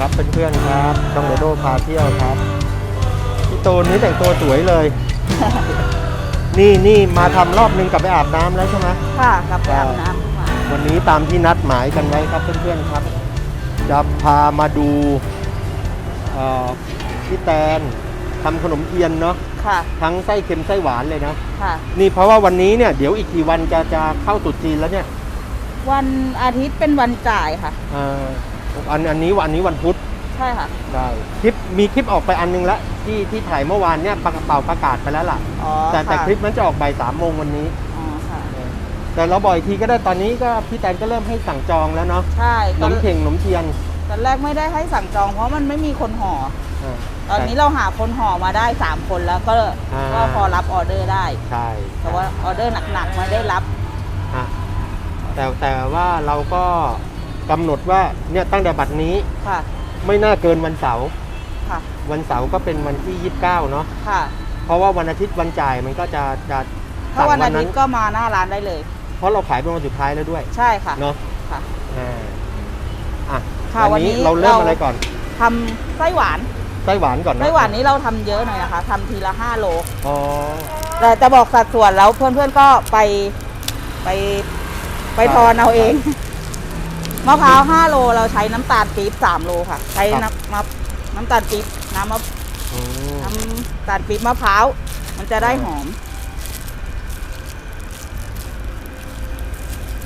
ครับเพื่อนๆครับช่องโดโดพาเที่ยวครับพี่ตูนนี่แต่งตัวสวยเลย นี่นี่มาทำรอบนึงกลับไปอาบน้ำแล้วใช่ไหมค่ะกลับไปอาบน้ำมาวันนี้ตามที่นัดหมายกันไว้ครับเพื่อนๆครับ จะพามาดูเอ่อพี่แตนทำขนมเทียนเนาะค่ะ ทั้งไส้เค็มไส้หวานเลยนะค่ะ นี่เพราะว่าวันนี้เนี่ยเดี๋ยวอีกกี่วันจะจะเข้าตรุษจีนแล้วเนี่ย วันอาทิตย์เป็นวันจ่ายค่ะ อ่าอันอันนี้วันนี้วันพุธใช่ค่ะ ได้คลิปมีคลิปออกไปอันนึงแล้วที่ที่ถ่ายเมื่อวานเนี่ยประกาศเป่าประกาศไปแล้วล่ะ อ๋อแต่แต่ะคลิปนั้นจะออกบ่ายสามโมงวันนี้ อ๋อค่ะ แต่เราบ่อยทีก็ได้ตอนนี้ก็พี่แตนก็เริ่มให้สั่งจองแล้วเนาะใช่ขตอนมเข่งขนมเทียนตอนแรกไม่ได้ให้สั่งจอง เพราะมันไม่มีคนห่อ อ่า ตอนนี้เราหาคนห่อมาได้ 3 คนแล้วก็อ่า ก็พอรับออเดอร์ได้ ใช่แต่ว่าออเดอร์หนักๆไม่ได้รับ ฮะแต่แต่ว่าเราก็ กำหนดว่าเนี่ยตั้งแต่บัดนี้ค่ะ ไม่น่าเกินวันเสาร์ค่ะ วันเสาร์ก็เป็นวันที่ 29 เนาะค่ะ เพราะว่าวันอาทิตย์วันจ่ายมันก็จะจะถ้าวันอาสั่งทิตย์ก็มาหน้าร้านได้เลย เพราะเราขายเป็นวันสุดท้ายแล้วด้วยใช่ค่ะ เนาะค่ะ อ่าอะค่ะวันนี้วันนี้เราเริ่มเรา อะไรก่อนทำไส้หวาน ไส้หวานก่อนนะไส้หวานนี้เราทำเยอะหน่อยนะคะทำทีละ5โล อ๋อแต่จะบอกสัดส่วนแล้วเพื่อนๆก็ไปไปไปทอนเอาเอง มะพร้าว5โลเราใช้น้ำตาลปี๊บ3โลค่ะ ใช้น้ำมะน้ำตาลปี๊บน้ำมะอืมน้ำตาลปี๊บมะพร้าวมันจะได้หอม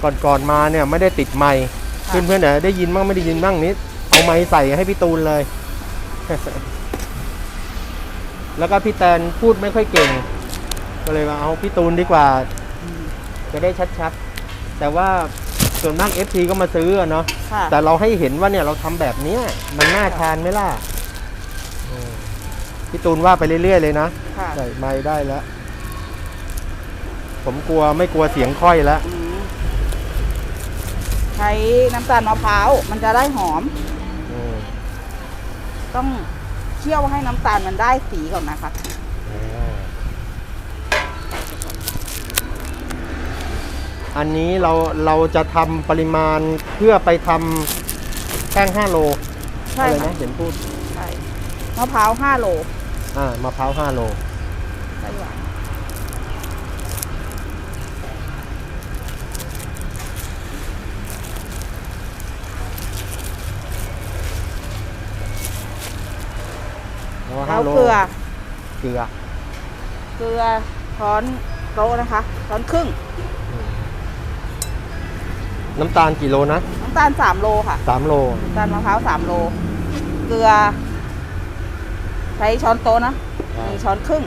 ก่อนก่อนมาเนี่ยไม่ได้ติดไมค์ค่ะเพื่อนเพื่อนๆเนี่ยได้ยินบ้างไม่ได้ยินบ้างนิดเอาไมค์ใส่ให้พี่ตูนเลย แล้วก็พี่แตนพูดไม่ค่อยเก่ง ก็เลยมาเอาพี่ตูนดีกว่า จะได้ชัดๆ แต่ว่า ส่วนมาก FC ก็มาซื้ออะเนาะค่ะ แต่เราให้เห็นว่าเนี่ยเราทำแบบเนี้ยมันน่าทานไหมล่ะอืมพี่ตูนว่าไปเรื่อย ๆ เลยนะ ค่ะใส่ไม้ได้แล้ว ผมกลัวไม่กลัวเสียงค่อยแล้ว อืมใช้น้ำตาลมะพร้าวมันจะได้หอมอืมต้องเคี่ยวให้น้ำตาลมันได้สีก่อนนะคะ อ่า อันนี้เราเราจะทำปริมาณเพื่อไปทำแป้ง5โลใช่อะไรค่ะนะเห็นพูดใช่มะพร้าว5โลอ่ามะพร้าว5โล ไส้หวานแล้วแล้ว5โลเกลือเกลือเกลือช้อนโต๊ะนะคะช้อนครึ่งอืม น้ำตาลกี่โลนะน้ำตาล3โลค่ะ3โลน้ำตาลมะพร้าว3โล เกลือ ใช้ช้อนโต๊ะนะได้หนึ่งช้อนครึ่ง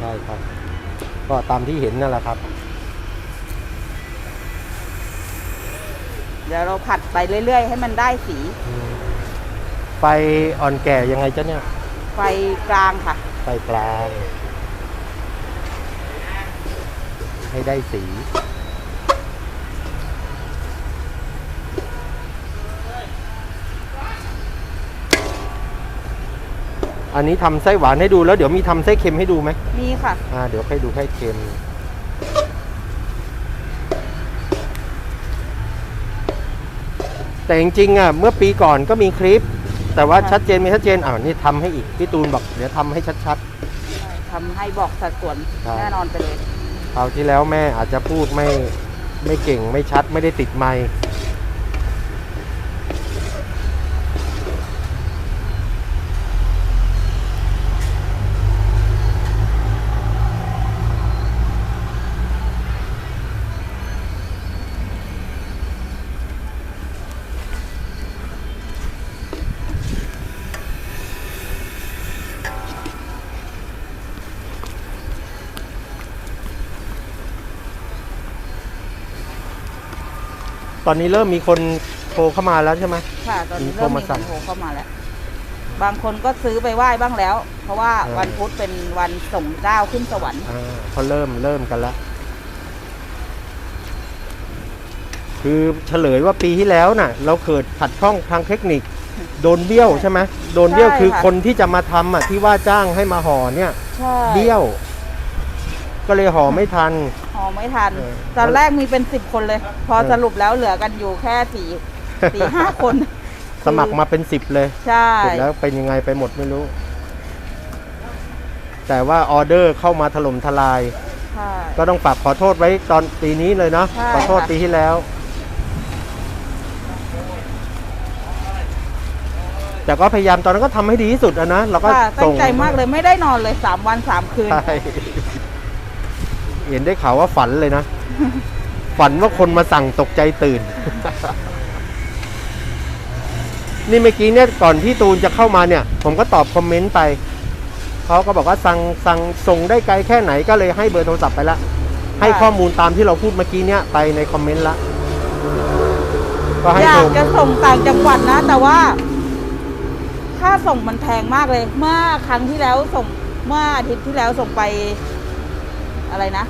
ได้ครับ ก็ตามที่เห็นนั่นแหละครับ เดี๋ยวเราผัดไปเรื่อย ๆ ให้มันได้สีอืมไฟอ่อนแก่ยังไงจ๊ะเนี่ย ไฟกลางค่ะ ไฟกลาง ให้ได้สี อันนี้ทำไส้หวานให้ดูแล้วเดี๋ยวมีทำไส้เค็มให้ดูไหมมีค่ะอ่าเดี๋ยวให้ดูไส้เค็มแต่จริงๆอะเมื่อปีก่อนก็มีคลิป แต่ว่าค่ะชัดเจนไม่ชัดเจนอ่าวนี่ทำให้อีกพี่ตูนบอกเดี๋ยวทำให้ชัดทำให้บอกสัดส่วนใช่แน่นอนไปเลยๆคราวที่แล้วแม่อาจจะพูดไม่ไม่เก่งไม่ชัดไม่ได้ติดไมค์ ตอนนี้เริ่มมีคนโทรเข้ามาแล้วใช่ไหม ค่ะ ตอนนี้มีโทรเริ่มมามีคสั่งนโทรเข้ามาแล้ว บางคนก็ซื้อไปไหว้บ้างแล้ว เพราะว่าเออวันพุธเป็นวันส่งเจ้าขึ้นสวรรค์อ่าเขาเริ่มเริ่มกันแล้ว คือเฉลยว่าปีที่แล้วน่ะ เราเกิดขัดข้องทางเทคนิค โดนเบี้ยวใช่ไหมโดนเบี้ยวใช่คือค่ะคนที่จะมาทำอะที่ว่าจ้างให้มาห่อเนี่ย ใช่เบี้ยว ก็เลยห่อไม่ทัน หอไม่ทัน เออ ตอนแรกมีเป็นสิบคนเลยพอเออสรุปแล้วเหลือกันอยู่แค่สี่สี่ห้าคน สมัครมาเป็นสิบเลย ใช่ เสร็จแล้วเป็นยังไงไปหมดไม่รู้ แต่ว่าออเดอร์เข้ามาถล่มทลาย ใช่ ก็ต้องฝากขอโทษไว้ตอนปีนี้เลยเนาะใช่ขอโทษค่ะ ปีที่แล้ว แต่ก็พยายามตอนนั้นก็ทำให้ดีที่สุดอะนะเราก็ค่ะตั้ส่งงใจมากเลยไม่ได้นอนเลยสามวันสามคืน ใช่ เห็นได้ข่าวว่าฝันเลยนะ ฝันว่าคนมาสั่งตกใจตื่น นี่เมื่อกี้เนี่ยก่อนที่ตูนจะเข้ามาเนี่ย ผมก็ตอบคอมเมนต์ไปเขาก็บอกว่าสั่งสั่งส่งได้ไกลแค่ไหนก็เลยให้เบอร์โทรศัพท์ไปละ ให้ข้อมูลตามที่เราพูดเมื่อกี้เนี่ยไปในคอมเมนต์ละก็ให้อยาโทกรจะส่งต่างจังหวัดนะ แต่ว่า ค่าส่งมันแพงมากเลย เมื่อครั้งที่แล้วส่งเมื่ออาทิตย์ที่แล้วส่งไป อะไรนะ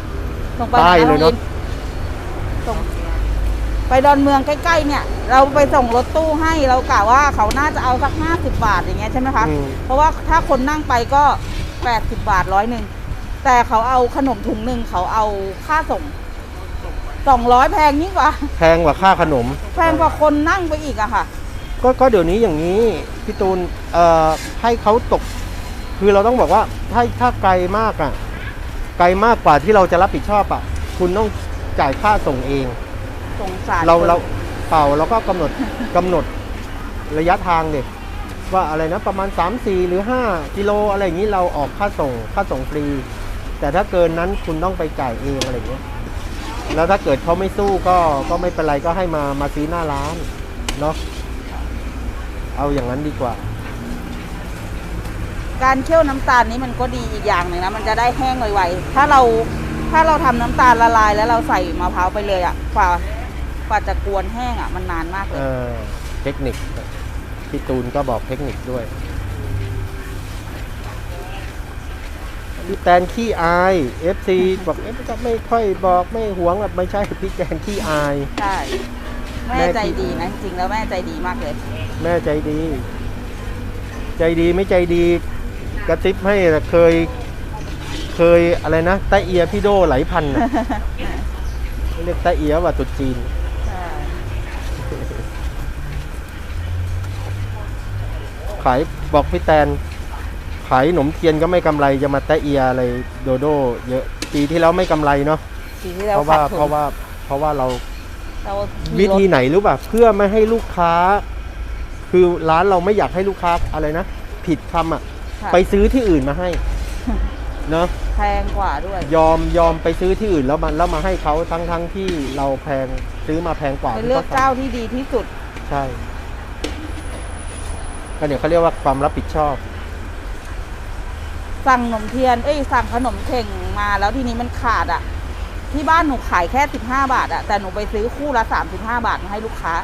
ส่งไปใต้ไหนเลยเนอะองอิส่งไปดอนเมืองใกล้ๆเนี่ย เราไปส่งรถตู้ให้เรากะว่าเขาน่าจะเอาสักห้าสิบบาทอย่างเงี้ยใช่ไหมคะ อืม เพราะว่าถ้าคนนั่งไปก็แปดสิบบาทร้อยหนึ่งแต่เขาเอาขนมถุงหนึ่งเขาเอาค่าส่งสองร้อยแพงยิ่งกว่าแพงกว่าค่าขนม แพงกว่าคนนั่งไปอีกอะค่ะ ก็ก็เดี๋ยวนี้อย่างนี้พี่ตูนเอ่อให้เขาตก คือเราต้องบอกว่าถ้าถ้าไกลมากอะ ไกลมากกว่าที่เราจะรับผิดชอบอะ คุณต้องจ่ายค่าส่งเอง สงสารเราคนเราเป่าเราก็กำหนด กำหนดระยะทางเด็ว่าอะไรนะประมาณ 3 4 หรือ 5 กิโลอะไรอย่างนี้เราออกค่าส่งค่าส่งฟรี แต่ถ้าเกินนั้นคุณต้องไปจ่ายเองอะไรอย่างเงี้ยแล้วถ้าเกิดเขาไม่สู้ก็ก็ไม่เป็นไรก็ให้มามาซื้อหน้าร้านเนาะเอาอย่างนั้นดีกว่า การเคี่ยวน้ำตาลนี้มันก็ดีอีกอย่างหนึ่งนะมันจะได้แห้งไวๆถ้าเราถ้าเราทำน้ำตาลละลาย แล้วเราใส่มะพร้าวไปเลยอะกว่ากว่าจะกวนแห้งอะมันนานมากเลเอยอเทคนิคพี่ตูนก็บอกเทคนิคด้วยพี่แตนขี้อาย FC บอกเอ๊ะก็ไม่ค่อยบอกไม่หวงแบบไม่ใช่พี่แตนขี้อายใช่แม่แม่ที่ใจดีนะจริงๆแล้วแม่ใจดีมากเลย แม่ใจดี ใจดีไม่ใจดี กระติบให้แต่เคยเคยอะไรนะตะเอียพี่โดไหลพันน่ะเรียกตะเอียว่าตุดจีน ใช่ขายบอกพี่แตน ขายขนมเทียนก็ไม่กำไรจะมาแตะเอียอะไรโดโด เยอะปีที่แล้วไม่กำไรเนาะทีที่เราเพราะว่าขาดทุนเพราะว่าเพราะว่าเราเรามีวิธีรถไหนรู้ป่ะเพื่อไม่ให้ลูกค้า คือร้านเราไม่อยากให้ลูกค้าอะไรนะ ผิดคำอะค่ะ ไปซื้อที่อื่นมาให้เนาะแพงกว่าด้วย ยอมยอมไปซื้อที่อื่นแล้วมันแล้วมาให้เขาทั้งทั้งที่เราแพงซื้อมาแพงกว่าไปที่เลือกขเจ้าที่ดีที่สุด ใช่ก็เนี่ยเขาเรียกว่าความรับผิดชอบ สั่งขนมเทียน เอ้ย สั่งขนมเข่งมาแล้วทีนี้มันขาดอะ ที่บ้านหนูขายแค่สิบห้าบาทอะ แต่หนูไปซื้อคู่ละสามสิบห้าบาทมาให้ลูกค้า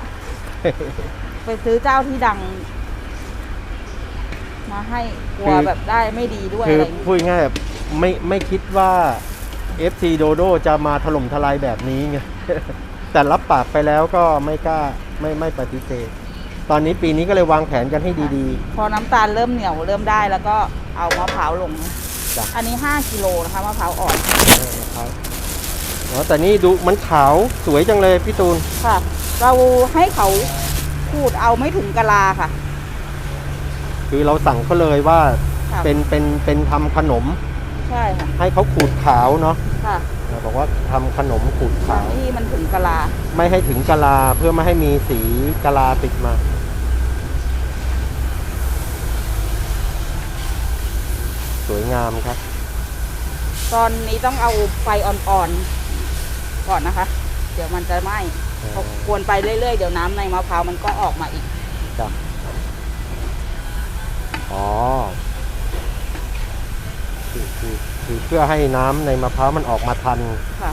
ไปซื้อเจ้าที่ดัง มาให้กลัวคือ แบบได้ไม่ดีด้วยคืออะไรอย่างงี้พูดง่ายๆแบบไม่ไม่คิดว่า FC โดโดจะมาถล่มทลายแบบนี้ไง แต่รับปากไปแล้วก็ไม่กล้าไม่ไม่ปฏิเสธ ตอนนี้ปีนี้ก็เลยวางแผนกันให้ดี พอน้ำตาลเริ่มเหนียวเริ่มได้แล้วก็เอามะพร้าวลง จ้ะ อันนี้ห้ากิโลนะคะมะพร้าวอ่อนๆเออนะครับอ๋อแต่นี่ดูมันขาวสวยจังเลยพี่ตูน ค่ะ เราให้เขาขูดเอาไม่ถึงกะลาค่ะ คือเราสั่งเขาเลยว่าค่ะเป็นเป็นเป็นทำขนมใช่ค่ะให้เขาขูดขาวเนาะค่ะเราบอกว่าทำขนมขูดบาขางว ที่มันถึงกะลาไม่ให้ถึงกะลาเพื่อไม่ให้มีสีกะลาติดมา สวยงามครับ ตอนนี้ต้องเอาไฟอ่อนๆก่อนนะคะ เดี๋ยวมันจะไหม้พอกวนไปเรื่อยๆ เดี๋ยวน้ำในมะพร้าวมันก็ออกมาอีก จ้ะ อ๋อคือคือคือเพื่อให้น้ำในมะพร้าวมันออกมาทันค่ะ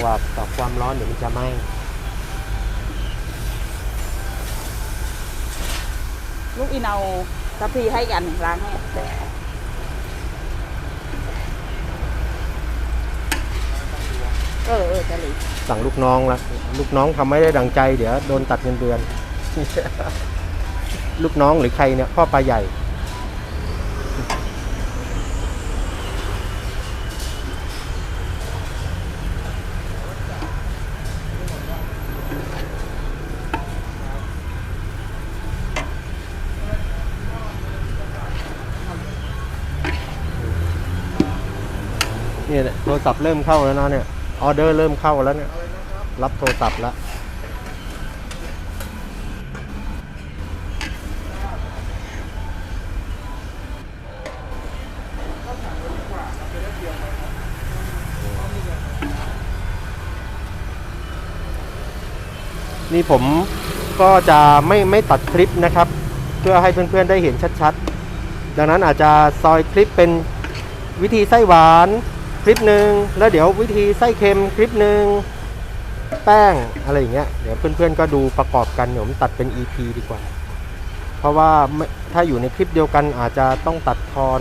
กว่ากับความร้อนเดี๋ยวมันจะไหม้ลูกอินเอาทัพพีให้กันล้างให้เออเออจะหลีสั่งลูกน้องละลูกน้องทำไม่ได้ดังใจเดี๋ยวโดนตัดเงินเดือน ลูกน้องหรือใครเนี่ยพ่อปลาใหญ่ เนี่ยโทรศัพท์เริ่มเข้าแล้วนะเนี่ยออเดอร์เริ่มเข้าแล้วเนี่ย รับโทรศัพท์แล้วนี่ผมก็จะไม่ไม่ตัดคลิปนะครับ เพื่อให้เพื่อนๆได้เห็นชัดๆ ดังนั้นอาจจะซอยคลิปเป็นวิธีไส้หวาน คลิปหนึ่งแล้วเดี๋ยววิธีไส้เค็มคลิปหนึ่งแป้งอะไรอย่างเงี้ยเดี๋ยวเพื่อนๆก็ดูประกอบกันเดี๋ยวผมตัดเป็น EP ดีกว่า เพราะว่าถ้าอยู่ในคลิปเดียวกันอาจจะต้องตัดทอน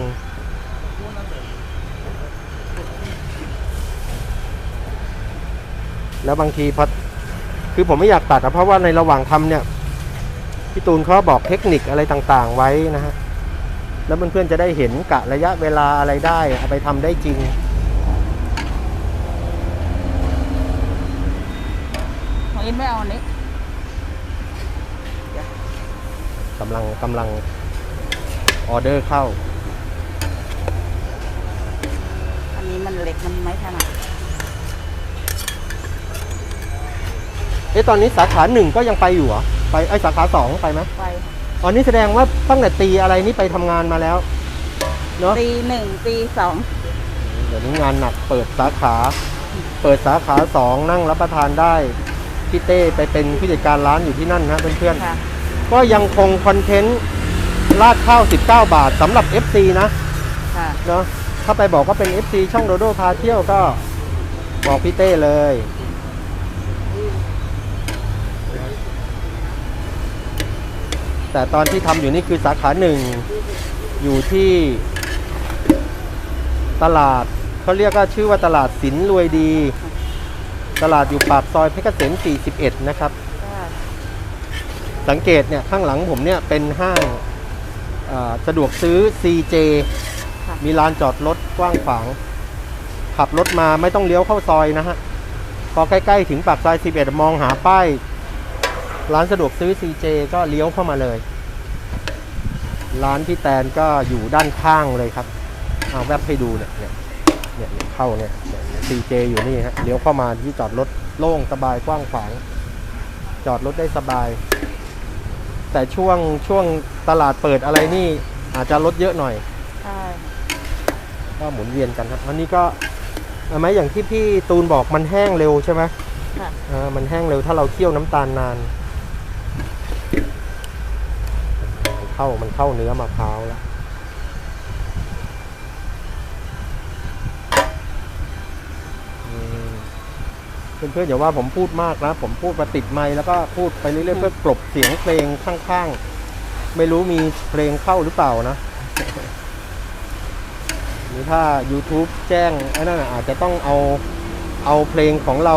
แล้วบางทีพอคือผมไม่อยากตัดนะเพราะว่าในระหว่างทำเนี่ยพี่ตูนเขาบอกเทคนิคอะไรต่างๆไว้นะฮะแล้วเพื่อนๆจะได้เห็นกะระยะเวลาอะไรได้เอาไปทำได้จริง องอินไม่เอาอันนี้กำลังกำลังออเดอร์เข้า อันนี้มันเล็กมันไม่ถนัดเอ๊ะตอนนี้สาขาหนึ่งก็ยังไปอยู่เหรอไปไอ้ยสาขาสองไปไหมไปอ๋อนี่แสดงว่าตั้งแต่ตีอะไรนี่ไปทำงานมาแล้วเนาะตีหนึ่งตีสองเดี๋ยวนี้งานหนักเปิดสาขา เปิดสาขาสองนั่งรับประทานได้ พี่เต้ไปเป็นผู้จัดการร้านอยู่ที่นั่นนะเพื่อนๆค่ะก็ยังคงคอนเทนต์ราดข้าว 19 บาทสำหรับ FC นะค่ะเนาะถ้าไปบอกว่าเป็น FC ช่องโดโดพาเที่ยวก็บอกพี่เต้เลย แต่ตอนที่ทำอยู่นี่คือสาขาหนึ่ง อยู่ที่ตลาดเขาเรียกว่าชื่อว่าตลาดสินรวยดี ตลาดอยู่ปากซอยเพชรเกษม41 นะครับค่ะสังเกตเนี่ยข้างหลังผมเนี่ยเป็นห้างอ่าสะดวกซื้อ CJ ค่ะมีลานจอดรถกว้างขวาง ขับรถมาไม่ต้องเลี้ยวเข้าซอยนะฮะ พอใกล้ๆถึงปากซอย 11 มองหาป้าย ร้านสะดวกซื้อ CJ ก็เลี้ยวเข้ามาเลย ร้านพี่แตนก็อยู่ด้านข้างเลยครับ เอาแวบให้ดูเนี่ยเนี่ย เนี่ยเนี่ยเข้าเนี่ยเนี่ย CJ อยู่นี่ฮะเลี้ยวเข้ามาที่จอดรถโล่งสบายกว้างขวาง จอดรถได้สบาย แต่ช่วงช่วงตลาดเปิดอะไรนี่ อาจจะรถเยอะหน่อยใช่ก็หมุนเวียนกันครับอันนี้ก็เห็นไหมอย่างที่พี่ตูนบอกมันแห้งเร็วใช่ไหมค่ะอ่ามันแห้งเร็วถ้าเราเคี่ยวน้ำตาลนานมันเข้ามันเข้าเนื้อมะพร้าวแล้ว เพื่อนๆอย่าว่าผมพูดมากนะ ผมพูดมาติดไมค์แล้วก็พูดไปเรื่อยๆเพื่อกลบเสียงเพลงข้างๆ ไม่รู้มีเพลงเข้าหรือเปล่านะหรือถ้า YouTube แจ้งไอ้นั่นน่ะอาจจะต้องเอาเอาเพลงของเรา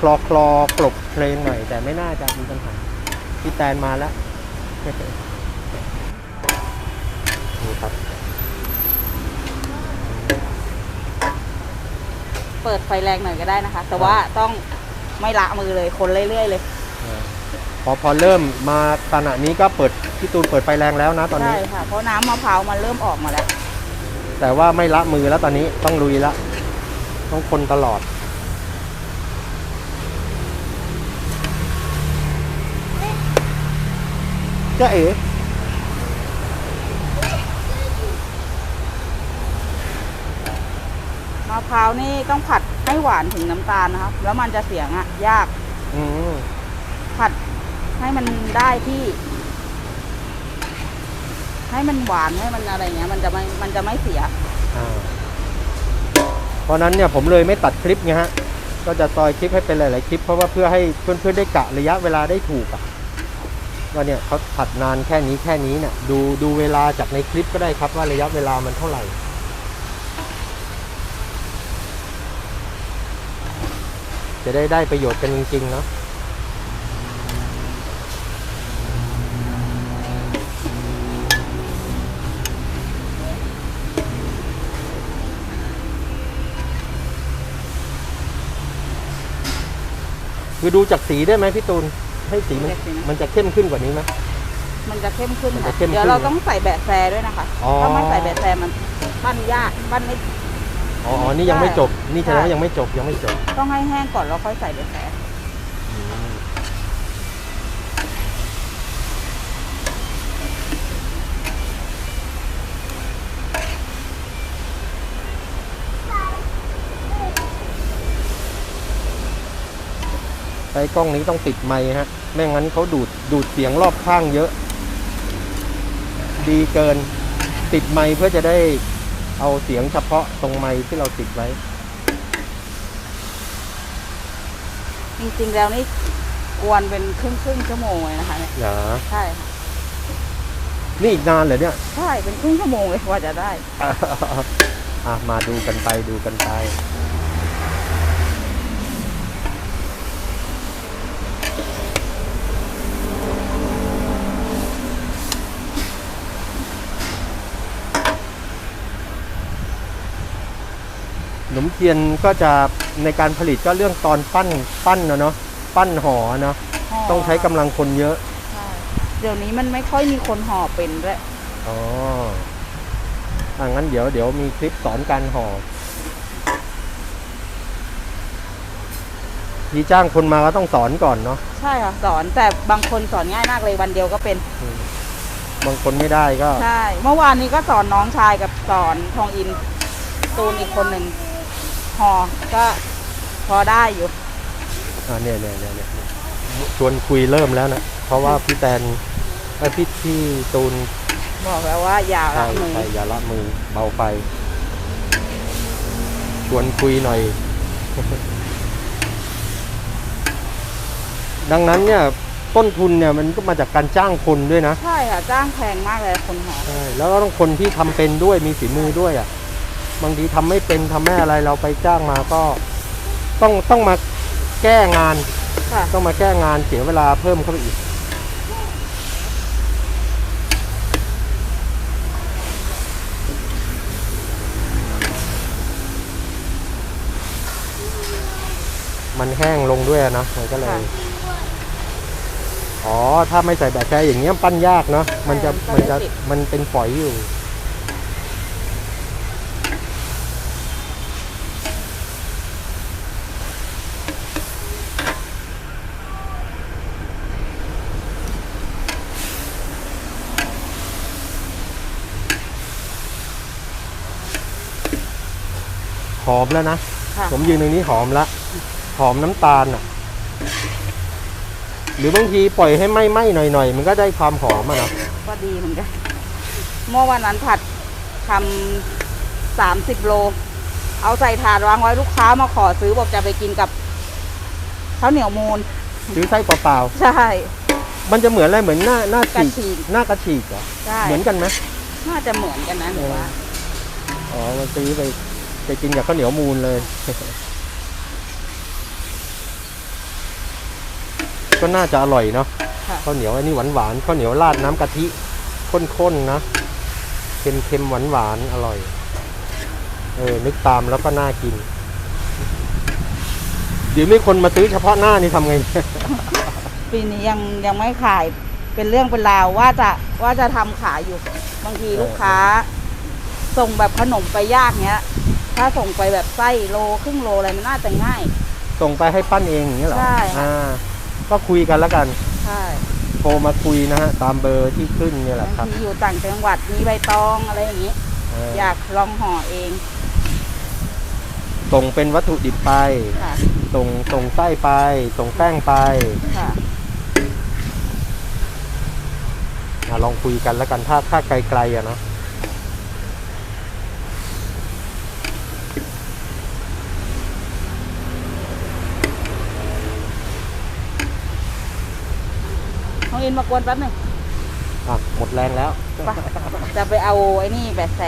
คลอคลอกลบเพลงหน่อยแต่ไม่น่าจะมีปัญหาพี่แตนมาแล้ว นี่ครับ เปิดไฟแรงหน่อยก็ได้นะคะ แต่ว่าต้องไม่ละมือเลยคนเรื่อยๆเลยพอพอเริ่มมาขณะนี้ก็เปิดพี่ตูนเปิดไฟแรงแล้วนะตอนใช่นี้ค่ะเพราะน้ำมะพร้าวมันเริ่มออกมาแล้ว แต่ว่าไม่ละมือแล้วตอนนี้ต้องลุยละต้องคนตลอดจะเอ๋ มะ พร้าวนี่ต้องผัดให้หวานถึงน้ำตาลนะครับ แล้วมันจะเสียงอะยาก อืมผัดให้มันได้ที่ ให้มันหวานให้มันอะไรเงี้ย มันจะไม่มันจะไม่เสีย อ่าเพราะฉะนั้นเนี่ยผมเลยไม่ตัดคลิปไงฮะ ก็จะซอยคลิปให้เป็นหลาย ๆ คลิป เพราะว่าเพื่อให้เพื่อน ๆ ได้กะระยะเวลาได้ถูกอะว่าเนี่ยเขาผัดนานแค่นี้แค่นี้เนี่ยดูดูเวลาจากในคลิปก็ได้ครับว่าระยะเวลามันเท่าไหร่ จะได้ได้ประโยชน์กันจริงๆเนาะคือดูจากสีได้ไหมพี่ตูน ให้สีมันจากสีนะมันจะเข้มขึ้นกว่านี้ไหมมันจะเข้มขึ้นมันค่ะจะเข้มเดี๋ยวขึ้นเราต้องใส่แบะแซด้วยนะคะอ๋อถ้าไม่ใส่แบะแซมันปั้นยากปั้นไม่ ออ๋ออ๋อนี่ยังไม่จบ นี่แสดงว่าใช่ยังไม่จบยังไม่จบต้องให้แห้งก่อนแล้วค่อยใส่ใบแสอืมใช้กล้องนี้ต้องติดไมค์ฮะ ไม่งั้นเขาดูดดูดเสียงรอบข้างเยอะ ดีเกิน ติดไมค์เพื่อจะได้ เอาเสียงเฉพาะตรงไมค์ที่เราติดไว้ จริงๆ แล้วนี่กวนเป็นครึ่งครึ่งๆชั่วโมงเลยนะคะเนี่ยเหรอ ใช่ค่ะนี่อีกนานเหรอเนี่ย ใช่เป็นครึ่งชั่วโมงเลยกว่าจะได้ อะมาดูกันไปดูกันไป ขนมเทียนก็จะในการผลิตก็เรื่องตอนปั้นปั้นนะเนาะปั้นห่อเนาะต้องใช้กำลังคนเยอะใช่เดี๋ยวนี้มันไม่ค่อยมีคนห่อเป็นด้วยอ๋ออ่างั้นเดี๋ยวเดี๋ยวมีคลิปสอนการห่อที่จ้างคนมาก็ต้องสอนก่อนเนาะใช่ค่ะสอนแต่บางคนสอนง่ายมากเลยวันเดียวก็เป็นอืมบางคนไม่ได้ก็ ใช่ เมื่อวานนี้ก็สอนน้องชายกับสอนทองอินตูนอีกคนหนึ่ง ห่อก็พอได้อยู่อ่าเนี่ยเนี่ยเนี่ยเนี่ยชวนคุยเริ่มแล้วนะ เพราะว่าพี่แตนไอยพี่พี่ตูนบอกแล้วว่าอย่าละใช่มือใช่อย่าละมือเบาไฟชวนคุยหน่อย ดังนั้นเนี่ยต้นทุนเนี่ยมันก็มาจากการจ้างคนด้วยนะ ใช่ค่ะจ้างแพงมากเลยคนห่อใช่แล้วก็ต้องคนที่ทำเป็นด้วยมีฝีมือด้วยอะ บางทีทำไม่เป็นทำไม่อะไรเราไปจ้างมาก็ ต้องต้องมาแก้งานค่ะต้องมาแก้งานเสียเวลาเพิ่มเข้าไปอีกมันแห้งลงด้วยอะนะมันก็เลยค่ะอ๋อ ถ้าไม่ใส่แบบแช่อย่างเงี้ยปั้นยากเนาะ มันจะใช่มันจะมันก็เลยติดมันเป็นฝอยอยู่ หอมแล้วนะค่ะผมยืนตรงนี้หอมละ หอมน้ำตาลอะ หรือบางทีปล่อยให้ไหม้ไหม้หน่อยๆ มันก็ได้ความหอมอะเนาะก็ดีเหมือนกันเมื่อวันนั้นผัดทำสามสิบโล เอาใส่ถาดวางไว้ลูกค้ามาขอซื้อบอกจะไปกินกับข้าวเหนียวมูนซื้อไส้เปล่าใช่ๆมันจะเหมือนอะไรเหมือนหน้าหน้ากระฉีฉีกกหน้ากระฉีกเหรอ ใช่ เหมือนกันไหมน่าจะเหมือนกันนะหนูว่า อ๋อ มันซื้อไป ไปกินกับข้าวเหนียวมูนเลย ก็น่าจะอร่อยเนาะค่ะข้าวเหนียวอันนี้หวานหวานๆข้าวเหนียวราดน้ำกะทิข้นๆนะเค็มเค็มหวานหวานๆอร่อย เออ นึกตามแล้วก็น่ากิน เดี๋ยวมีคนมาซื้อเฉพาะหน้านี่ทำไง ปีนี้ยังยังไม่ขายเป็นเรื่องเป็นราวว่าจะว่าจะทำขายอยู่ บางทีลูกค้าส่งแบบขนมไปยากเนี้ย ถ้าส่งไปแบบไส้โลครึ่งโลอะไรมันน่าจะง่าย ส่งไปให้ปั้นเองอย่างนี้เหรอใช่ค่ะ อ่าก็คุยกันแล้วกัน ใช่โทรมาคุยนะฮะตามเบอร์ที่ขึ้นเนี่ยแหละบางครับทีอยู่ต่างจังหวัดมีใบตองอะไรอย่างนี้เอออยากลองห่อเองส่งเป็นวัตถุดิบไป ค่ะส่งส่งไส้ไป ส่งแป้งไปค่ะอะลองคุยกันแล้วกันถ้าถ้าไกลๆอะเนาะ องอินมากวนแป๊บหนึ่งอะหมดแรงแล้วไปจะไปเอาไอ้นี่แบบแส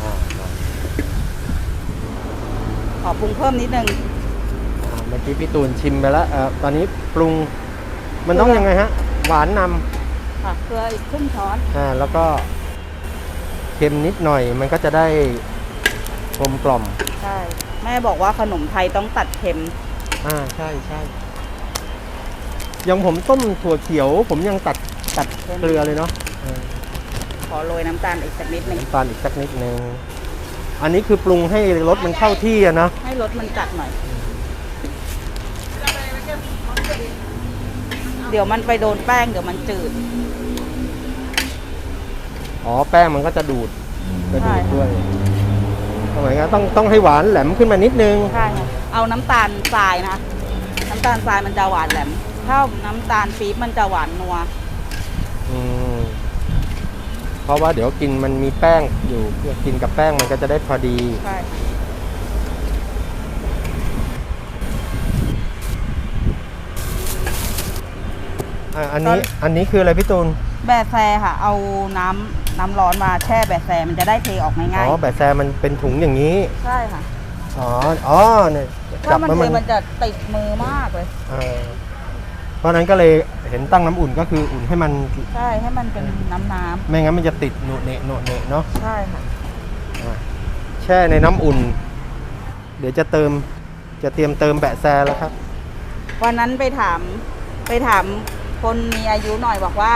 อ่ามาขอปรุงเพิ่มนิดนึงอ่าเมื่อกี้พี่ตูนชิมไปแล้วเอ่อตอนนี้ปรุงมันต้องยังไงฮะ หวานนค่ะเกลืออีกครึ่งช้อนำอ่าแล้วก็เค็มนิดหน่อย มันก็จะได้กลมกล่อมใช่ แม่บอกว่าขนมไทยต้องตัดเค็ม อ่าใช่ใช่อ ย่างผมต้มถั่วเขียว ผมยังตัดตัดเค็มเกลือเลยเนาะเออขอโรยน้ำตาลอีกสักนิดหนึ่งน้ำตาลอีกสักนิดนึงอันนี้คือปรุงให้รสมันเข้าที่อะนะให้รสมันจัดหน่อย เดี๋ยวมันไปโดนแป้งเดี๋ยวมันจืด อ๋อแป้งมันก็จะดูดจะดูดใช่ค่ะด้วยทำไมงั้นต้องต้องให้หวานแหลมขึ้นมานิดนึง ใช่ค่ะเอาน้ำตาลทรายนะ น้ำตาลทรายมันจะหวานแหลม ถ้าน้ำตาลปี๊บมันจะหวานนัว อืมเพราะว่าเดี๋ยวกินมันมีแป้งอยู่กินกับแป้งมันก็จะได้พอดี ใช่ อะอันนี้อันนี้คืออะไรพี่ตูน แบะแซค่ะ เอาน้ำน้ำร้อนมาแช่แบะแซมันจะได้เทออกอ๋ง่ายอแบบแซมันเป็นถุงอย่างนี้ ๆ ใช่ค่ะ อ๋อ อ๋อเนี่ยถ้ามันแล้วเทมันจะติดมือมากเลยเออ เพราะฉะนั้นก็เลยเห็นตั้งน้ำอุ่นก็คืออุ่นให้มัน ใช่ให้มันเป็นน้ำน้ไม่งั้นมันจะติดโหนเนะโหนเนะเนาะำใช่ค่ะอะ แช่ในน้ำอุ่น เดี๋ยวจะเติมจะเตรียมเติมแบะแซแล้วครับ วันนั้นไปถามไปถามคนมีอายุหน่อยบอกว่า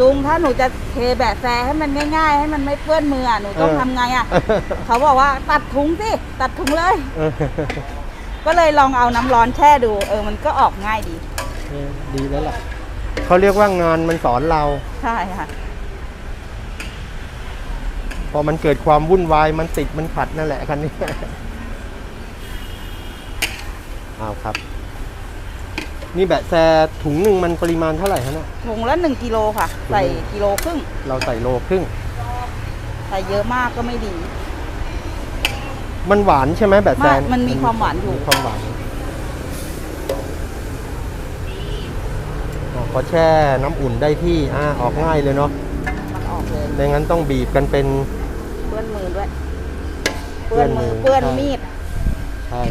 ลุงถ้าหนูจะเทแบะแซให้มันง่าย ๆ ให้มันไม่เปื้อนมืออะหนูต้องเออ ทำไงอะ เขาบอกว่าตัดถุงสิตัดถุงเลย เออ ก็เลยลองเอาน้ำร้อนแช่ดู เออ มันก็ออกง่ายดี เออดีแล้วล่ะเขาเรียกว่างานมันสอนเรา ใช่ค่ะ พอมันเกิดความวุ่นวายมันติดมันขัดนั่นแหละคันนี้ เอาครับ นี่แบะแซถุงหนึ่งมันปริมาณเท่าไหร่ฮะเนี่ย ถุงละหนึ่งกิโลค่ะ ใส่กิโลครึ่ง เราใส่โลครึ่ง ใส่เยอะมากก็ไม่ดี มันหวานใช่ไหมแบะแซไม่มันมีความหวานอยู่ มีความหวานอ๋อพอแช่น้ำอุ่นได้ที่อ่าออกง่ายเลยเนาะมันออกเลยไม่งั้นต้องบีบกันเป็น เปื้อนมือด้วย เปื้เปื้ออนนมืมืออเปื้อนใช่มีดใช่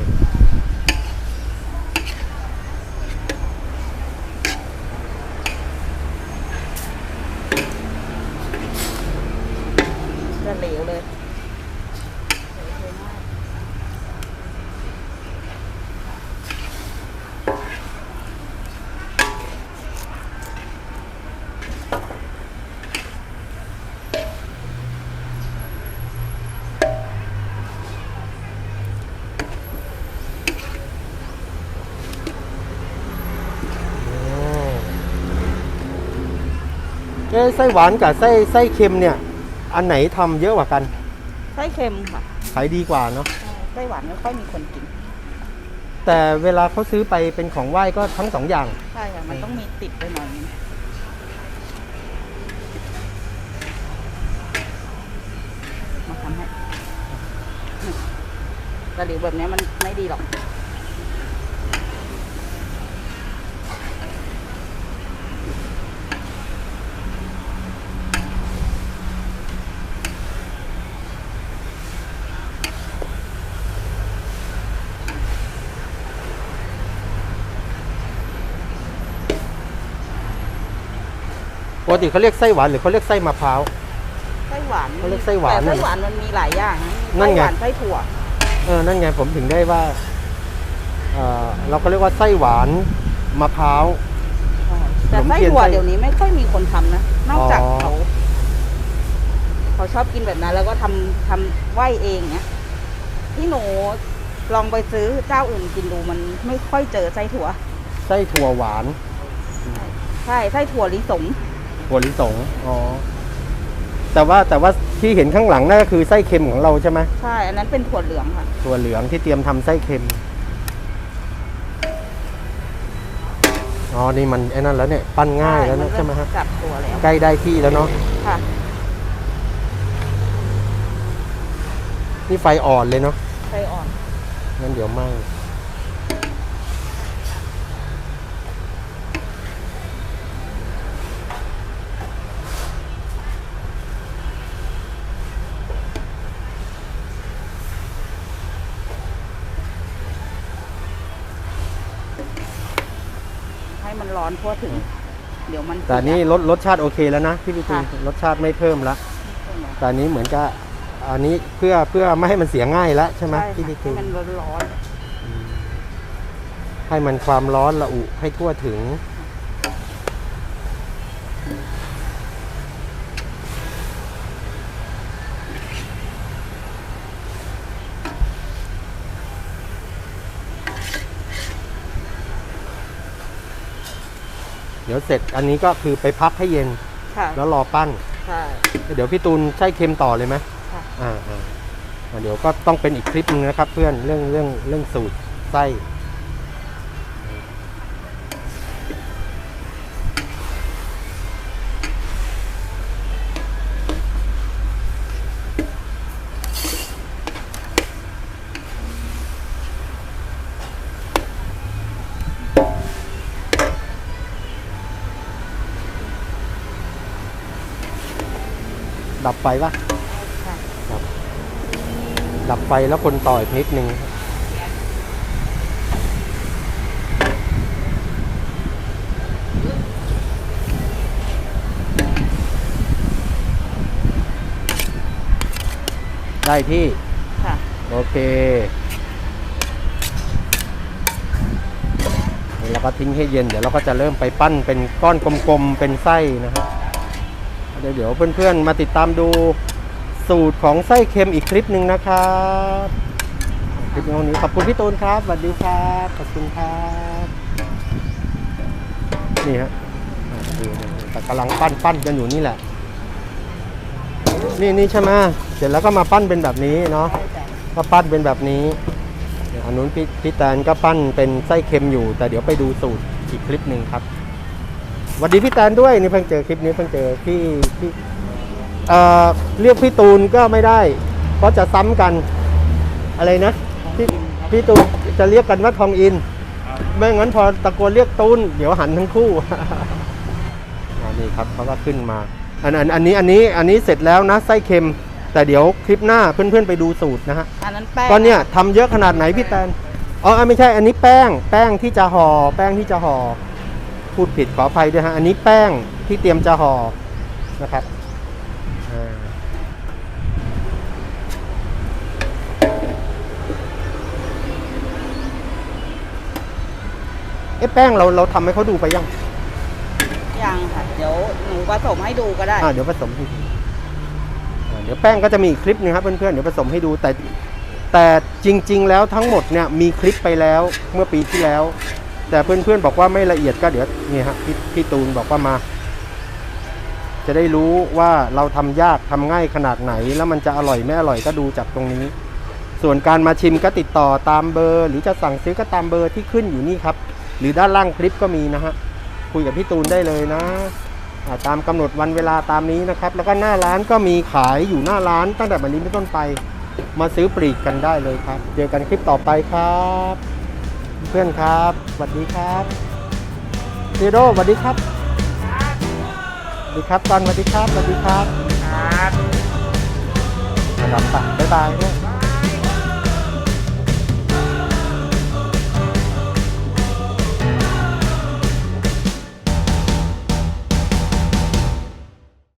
จะเหลวเลย ไส้หวานกับไส้ไส้เค็มเนี่ย อันไหนทำเยอะกว่ากันไส้เค็มค่ะขายดีกว่าเนาะไส้หวานไม่ค่อยมีคนกิน แต่เวลาเขาซื้อไปเป็นของไหว้ก็ทั้งสองอย่าง ใช่ค่ะ มันต้องมีติดไปหน่อยนึงมาทำให้นี่กระหลิวแบบนี้มันไม่ดีหรอก กติเขาเรียกไส้หวานหรือเขาเรียกไส้มะพร้าว ไส้หวานเขาเรียกไส้หวานแต่ไส้น่ะหวานมันมีหลายอย่างนะนั่ไส้นไงหวานไส้ถั่วเออนั่นไงผมถึงได้ว่าเออเราก็เรียกว่าไส้หวานมะพร้าว แต่ขนมไส้เทียนถั่วไส้เดี๋ยวนี้ไม่ค่อยมีคนทำนะนอกจากอ๋อ เขาเขาชอบกินแบบนั้น แล้วก็ทำทำไหวเองเนี้ยที่หนูลองไปซื้อเจ้าอื่นกินดูมันไม่ค่อยเจอไส้ถั่ว ไส้ถั่วหวาน ใช่ไส้ถั่วลิสง ถั่วลิสงอ๋อแต่ว่าแต่ว่าที่เห็นข้างหลังนั่นก็คือไส้เค็มของเราใช่ไหมใช่ อันนั้นเป็นถั่วเหลืองค่ะ ถั่วเหลืองที่เตรียมทำไส้เค็มอ๋อนี่มันไอ้นั่นแล้วเนี่ยปั้นง่ายแล้วนะใช่ไหมฮะจับตัวแล้วใกล้ได้ที่แล้วเนาะค่ะ นี่ไฟอ่อนเลยเนาะไส้อ่อนงั้นเดี๋ยวไหมๆ ให้มันร้อน ทั่วถึง เดี๋ยวมันแต่นี่รสรสชาติโอเคแล้วนะพี่พี่ตูนค่ะรสชาติไม่เพิ่มละใช่ไหมแต่อันนี้เหมือนกับอันนี้เพื่อเพื่อไม่ให้มันเสียง่ายแล้วใช่ไหมใช่พี่ค่ะพี่ตูให้นมันร้อนให้มันความร้อนระอุให้ทั่วถึง เดี๋ยวเสร็จอันนี้ก็คือไปพักให้เย็น ค่ะแล้วรอปั้น ใช่ เดี๋ยวพี่ตูนใช้เค็มต่อเลยไหมค่ะ อ่าอ่าอ่าเดี๋ยวก็ต้องเป็นอีกคลิปนึงนะครับ เพื่อนเรื่องเรื่องเรื่องสูตรไส้ ไฟปะค่ะครับ ดับไฟแล้วคนต่ออีกนิดนึงได้ที่ค่ะโอเคแล้วก็ทิ้งให้เย็น เดี๋ยวเราก็จะเริ่มไปปั้นเป็นก้อนกลมๆ เป็นไส้นะครับ เดี๋ยวเดี๋ยวเพื่อนๆมาติดตามดูสูตรของไส้เค็มอีกคลิปหนึ่งนะครับคลิปนี้ขอบคุณพี่ตูนครับสวัสดีครับขอบคุณครับนี่ฮะดูๆแต่กำลังปั้นปั้นกันอยู่นี่แหละ นี่นี่ใช่ไหมเสร็จแล้วก็มาปั้นเป็นแบบนี้เนาะก็ปั้นเป็นแบบนี้เดี๋ยวอันนู้นพี่พี่แตนก็ปั้นเป็นไส้เค็มอยู่ แต่เดี๋ยวไปดูสูตรอีกคลิปหนึ่งครับ สวัสดีพี่แตนด้วยนี่เพิ่งเจอคลิปนี้เพิ่งเจอพี่พี่เอ่อเรียกพี่ตูนก็ไม่ได้ เพราะจะซ้ำกันอะไรนะพี่พี่ตูนจะเรียกกันว่าทองอิน ไม่งั้นพอตะโกนเรียกตูนเดี๋ยวหันทั้งคู่อันนี้ครับเขาก็ขึ้นมาอันอันอันนี้อันนี้อันนี้เสร็จแล้วนะไส้เค็ม แต่เดี๋ยวคลิปหน้าเพื่อนๆไปดูสูตรนะฮะอันนั้นแป้งตอนเนี้ยทำเยอะขนาดไหนพี่แตนอ๋อไม่ใช่อันนี้แป้ง แป้งที่จะห่อแป้งที่จะห่อ พูดผิดขออภัยด้วยฮะ อันนี้แป้งที่เตรียมจะห่อนะครับอ่าเอ๊ะแป้งเราเราทำให้เขาดูไปยัง ยังค่ะ เดี๋ยวหนูผสมให้ดูก็ได้ อ่าเดี๋ยวผสมให้ดูอ่าเดี๋ยวแป้งก็จะมีอีกคลิปหนึงครับเพื่อนๆเดี๋ยวผสมให้ดูแต่แต่จริง ๆ แล้วทั้งหมดเนี่ยมีคลิปไปแล้วเมื่อปีที่แล้ว แต่เพื่อนๆบอกว่าไม่ละเอียดก็เดี๋ยวนี่ฮะพี่พี่ตูนบอกว่ามา จะได้รู้ว่าเราทำยากทำง่ายขนาดไหน แล้วมันจะอร่อยไม่อร่อยก็ดูจากตรงนี้ ส่วนการมาชิมก็ติดต่อตามเบอร์ หรือจะสั่งซื้อก็ตามเบอร์ที่ขึ้นอยู่นี่ครับ หรือด้านล่างคลิปก็มีนะฮะคุยกับพี่ตูนได้เลยนะาตามกำหนดวันเวลาตามนี้นะครับ แล้วก็หน้าร้านก็มีขายอยู่หน้าร้านตั้งแต่บันนี้เป็นต้นไป มาซื้อปลีกกันได้เลยครับ เจอกันคลิปต่อไปครับ เพื่อนครับสวัสดีครับเทโดสวัสดีครับสวัสดีครับตอนสวัสดีครับสวัสดีครับครับระดับปะบ๊ายบายด้วย